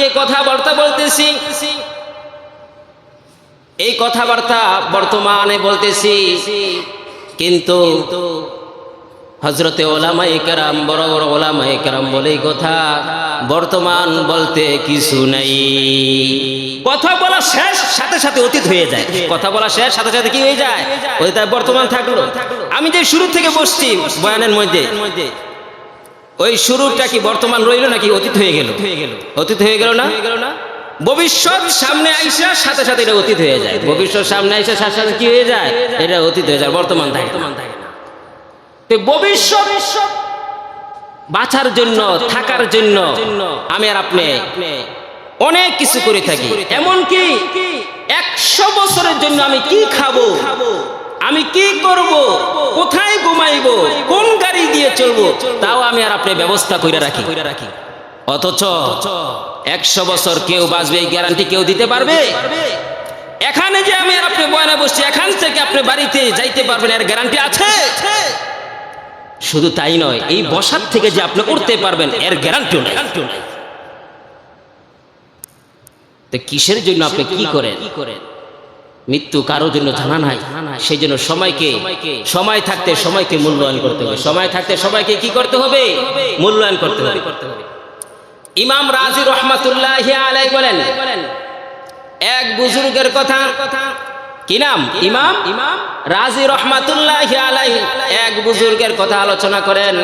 যে কথাবার্তা বলতেছি, এই কথাবার্তা বর্তমানে বলতেছি, কিন্তু হজরতে ওলামাই কেরাম, বড় বড় ওলামাই কেরাম বলে কথা বর্তমান বলতে কিছু নাই। কথা বলা শেষ, সাথে সাথে অতীত হয়ে যায়। কথা বলা শেষ, সাথে সাথে কি হয়ে যায়? বর্তমান থাকল। আমি যে শুরু থেকে বসছি বয়ানের মধ্যে ওই শুরুটা কি বর্তমান রইল নাকি অতীত হয়ে গেল? হয়ে গেল। অতীত হয়ে গেল না? ভবিষ্যৎ সামনে আইসা সাথে সাথে এটা অতীত হয়ে যায়। ভবিষ্যৎ সামনে আইসা সাথে সাথে কি হয়ে যায়? এটা অতীত হয়ে যায় বর্তমান থাকে বর্তমান থাকে না। তো ভবিষ্যৎ বাঁচার জন্য থাকার জন্য আমি আর আপনি অনেক কিছু করে থাকি। এমন কি একশো বছরের জন্য আমি কি খাব? আমি কি করব? কোথায় ঘুমাইবো? কোন গাড়ি দিয়ে চলবো? তাও আমি আর আপনি ব্যবস্থা করে রাখি। করে রাখি অথচ একশো বছর কেউ বাঁচবে, এই গ্যারান্টি কেউ দিতে পারবে? এখানে যে আমি আপনি বয়ানে বসছি, এখান থেকে আপনি বাড়িতে যাইতে পারবেন, এর গ্যারান্টি আছে? শুধু তাই নয়, এই বসার থেকে যে আপনি উঠতে পারবেন, এর গ্যারান্টিও নাই। তো কিসের জন্য আপনি কি করেন কি করেন? মৃত্যু কারোর জন্য জানা নাই। সেই জন্য সময়কে, সময় থাকতে সময়কে মূল্যায়ন করতে হবে। সময় থাকতে সবাইকে কি করতে হবে? মূল্যায়ন করতে হবে। ইমাম রাজি রহমাতুল্লাহ আলাই বলেন, এক বুজুর্গের কথা কি নাম? ইমাম? রাজি রহমাতুল্লাহ আলাই এক বুজুর্গের কথা আলোচনা করেন।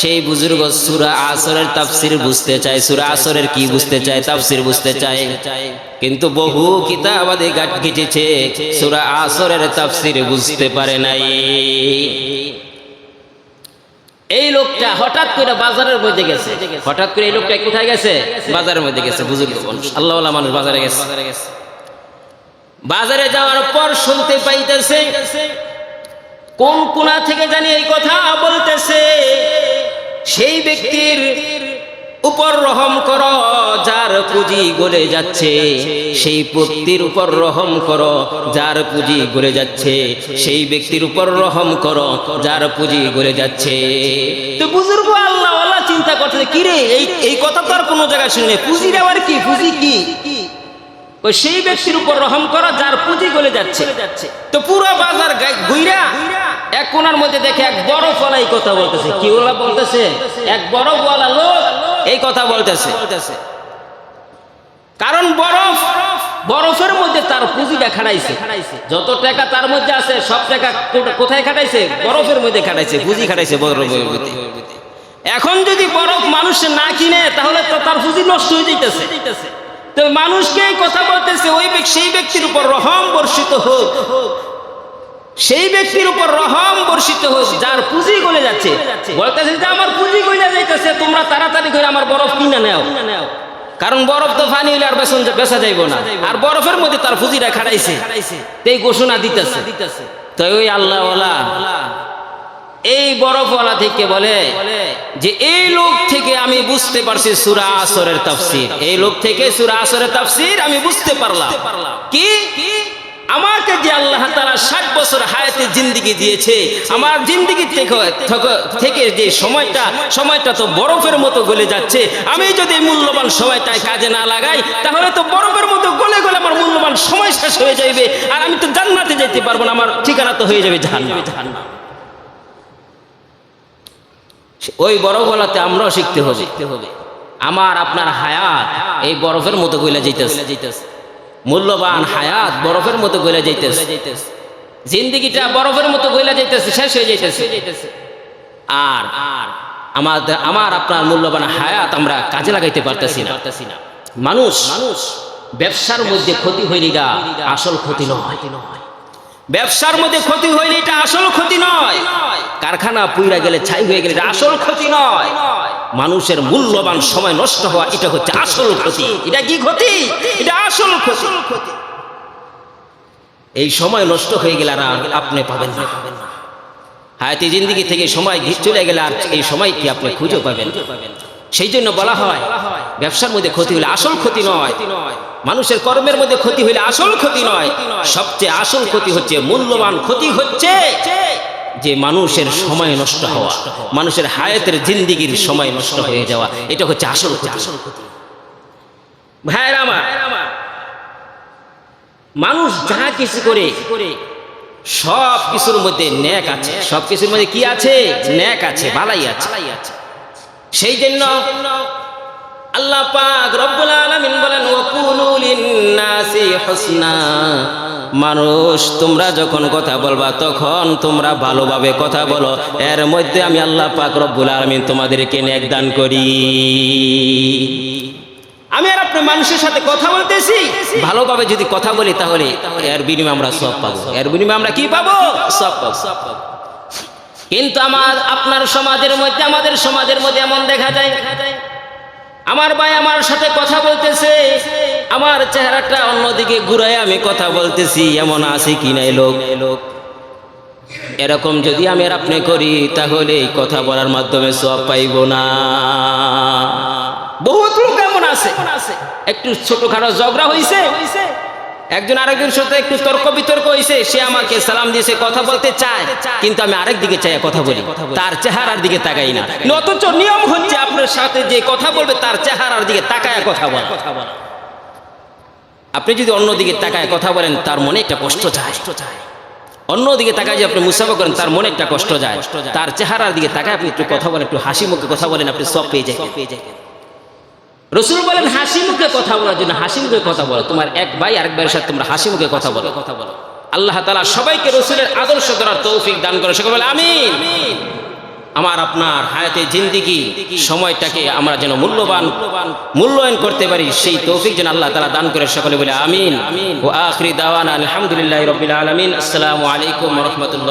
সেই বুজুর্গ সুরা আসরের তাফসির বুঝতে চায়। সুরা আসরের কি বুঝতে চায়? তাফসির বুঝতে চায়। কিন্তু বহু কিতাবাদি গাট গিটেছে সুরা আসরের তাফসির বুঝতে পারে নাই। এই লোকটা হঠাৎ করে বাজারের মধ্যে গেছে। হঠাৎ করে এই লোকটা কোথায় গেছে? বাজারের মধ্যে গেছে, বুজুর্গ মানুষ আল্লাহ মানুষ বাজারে গেছে। বাজারে যাওয়ার পর শুনতে পাইতেছে, কোন কোনা থেকে জানি এই কথা বলতেছে, সেই ব্যক্তির উপর রহম কর, যার পুঁজি গলে যাচ্ছে, সেই ব্যক্তির উপর রহম কর, যার পুঁজি গলে যাচ্ছে, সেই ব্যক্তির উপর রহম কর, যার পুঁজি গলে যাচ্ছে। তো বুজুর্গ আল্লাহ চিন্তা করছে কি রে এই কথা তো আর কোনো জায়গায় শুনে পুঁজির আবার কি? পুঁজি কি? ওই সেই ব্যক্তির উপর রহম করা যার পুঁজি গলে যাচ্ছে। তো পুরো বাজার ঘুইরা এক কোনার মধ্যে দেখে এক বরফওয়ালা এই কথা বলতেছে। কি ওলা বলতেছে? এক বরফওয়ালা লোক এই কথা বলতেছে। কারণ বরফ বরফের মধ্যে তার পুঁজিটা খাটাইছে যত টাকা তার মধ্যে আছে সব টাকা কোথায় খাটাইছে? বরফের মধ্যে খাটাইছে পুঁজি খাটাইছে বরফের মধ্যে। এখন যদি বরফ মানুষ না কিনে তাহলে তো তার পুঁজি নষ্ট হয়ে যাইতেছে। তো মানুষকে এই কথা বলতেছে ওই ব্যক্তি সেই ব্যক্তির উপর রহম বর্ষিত হোক। সেই ব্যক্তির উপর রহম বর্ষিত হোক যার পুঁজি গলে যাচ্ছে। বলতেছে যে আমার পুঁজি গলে যাইতেছে তোমরা তাড়াতাড়ি করে আমার বরফ কিনে নেও। কারণ বরফ তো পানি হইলে আর বেসন বেসা যাইব না। আর বরফের মধ্যে তার পুঁজিটা খাড়াইছে। এই ঘোষণা দিতেছে। তো ওই আল্লাহ এই বরফওয়ালা থেকে বলে যে এই লোক থেকে আমি বুঝতে পারছি সুরা আসরের তাফসির। এই লোক থেকে সুরা আসরের তাফসির আমি বুঝতে পারলাম। কি? আমাকে যে আল্লাহ তারা ষাট বছর হায়াতে জিন্দিগি দিয়েছে, আমার জিন্দিগি থেকে যে সময়টা সময়টা তো বরফের মতো গলে যাচ্ছে। আমি যদি মূল্যবান সময়টায় কাজে না লাগাই, তাহলে তো বরফের মতো গলে গলে আমার মূল্যবান সময় শেষ হয়ে যাবে আর আমি তো জান্নাতে যেতে পারব না, আমার ঠিকানা তো হয়ে যাবে জাহান্নাম। ওই বরফ গলাতে আমরাও শিখতে হবে। হবে আমার, আপনার হায়াত এই বরফের মতো গইলা যাইতেছে। যাইতেছে মূল্যবান হায়াত বরফের মতো গইলা যাইতেছে। যাইতেছে জিন্দিগিটা বরফের মতো গইলা যাইতেছে, শেষ হয়ে যাইতেছে। আর আর আমাদের, আমার, আপনার মূল্যবান হায়াত আমরা কাজে লাগাইতে পারতেছি না। মানুষ মানুষ, ব্যবসার মধ্যে ক্ষতি হইলে গা, আসল ক্ষতি নয়। ব্যবসার মধ্যে ক্ষতি হইলে এটা আসল ক্ষতি নয়। কারখানা পুইরা গেলে ছাই হয়ে গেলে এটা আসল ক্ষতি নয়। মানুষের মূল্যবান সময় নষ্ট হওয়া এটা হচ্ছে আসল ক্ষতি। এটা কি ক্ষতি? এটা আসল ক্ষতি। এই সময় নষ্ট হয়ে গেলে আর আপনি পাবেন না। হায়াতি জিন্দিগি থেকে সময় চলে গেলে আর এই সময় কি আপনি খুঁজে পাবেন? সেই জন্য বলা হয়, ব্যবসার মধ্যে ক্ষতি হলে আসল ক্ষতি নয়। মানুষের কর্মের মধ্যে ক্ষতি হইলে আসল ক্ষতি নয়। সবচেয়ে আসল ক্ষতি হচ্ছে, মূল্যবান ক্ষতি হচ্ছে যে মানুষের সময় নষ্ট হওয়া, মানুষের হায়াতের জিন্দিগির সময় নষ্ট হয়ে যাওয়া। এটা হচ্ছে আসল আসল ক্ষতি। ভাইয়ের আমার, মানুষ যা কিছু করে সব কিছুর মধ্যে ন্যাক আছে। সব কিছুর মধ্যে কি আছে? ন্যাক আছে ভালাই আছে। সেই জন্য আল্লাহ পাক রব্বুল আলামিন বলেন ওয়াকুলু লিন-নাসি হুসনা। মানুষ, তোমরা যখন কথা বলবা, তখন তোমরা ভালোভাবে কথা বলো। এর মধ্যে আমি আল্লাহ পাক রব্বুল আলামিন তোমাদেরকে নেক দান করি। আমি আর আপনি মানুষের সাথে কথা বলতেছি। ভালোভাবে যদি কথা বলি, তাহলে এর বিনিময়ে আমরা সব পাবো। এর বিনিময়ে আমরা কি পাবো? সব পাবো। কিন্তু আমার, আপনার সমাজের মধ্যে, আমাদের সমাজের মধ্যে এমন দেখা যায়। আমার ভাই আমার সাথে কথা বলতেছে, আমার চেহারাটা অন্যদিকে ঘুরায় আমি কথা বলতেছি, এমন আছে কি নাই লোক? লোক এরকম যদি আমি আর আপনি করি, তাহলে এই কথা বলার মাধ্যমে সব পাইব না। বহুত লোক এমন আছে। একটু ছোটখাটো ঝগড়া হয়েছে একজন আরেকজনের সাথে একটু তর্ক বিতর্ক হয়েছে সে আমাকে সালাম দিয়েছে কথা বলতে চায় কিন্তু আমি আরেক দিকে চাই কথা বলি। তার চেহারার দিকে তাকাই না। অথচ নিয়ম হচ্ছে আপনার সাথে যে কথা বলবে তার চেহারার দিকে তাকায় কথা বলা। আপনি যদি অন্যদিকে তাকায় কথা বলেন তার মনে একটা কষ্ট যায়। অন্যদিকে তাকায় যে আপনি মুসাফা করেন তার মনে একটা কষ্ট যায়। তার চেহারার দিকে তাকায় আপনি একটু কথা বলেন একটু হাসি মুখে কথা বলেন আপনি সব পেয়ে যায় রসুল বলেন, হাসি মুখে কথা বলার জন্য হাসি মুখে কথা বলো। তোমার এক ভাই আরেক ভাইয়ের সাথে তোমরা হাসি মুখে কথা বলো। কথা বলো আল্লাহ তালা সবাইকে রসুলের আদর্শ করার তৌফিক দান করে। সকলে বলে, আমিন। আমার আপনার হায়াতে জিন্দিগি সময়টাকে আমরা যেন মূল্যবান, মূল্যায়ন করতে পারি, সেই তৌফিক যেন আল্লাহ তালা দান করে। সকলে বলে, আমিন। ও আখরি দাওয়ান আলহামদুলিল্লাহ রবিল আলমিন। আসসালামু আলাইকুম রহমতুল্লাহ।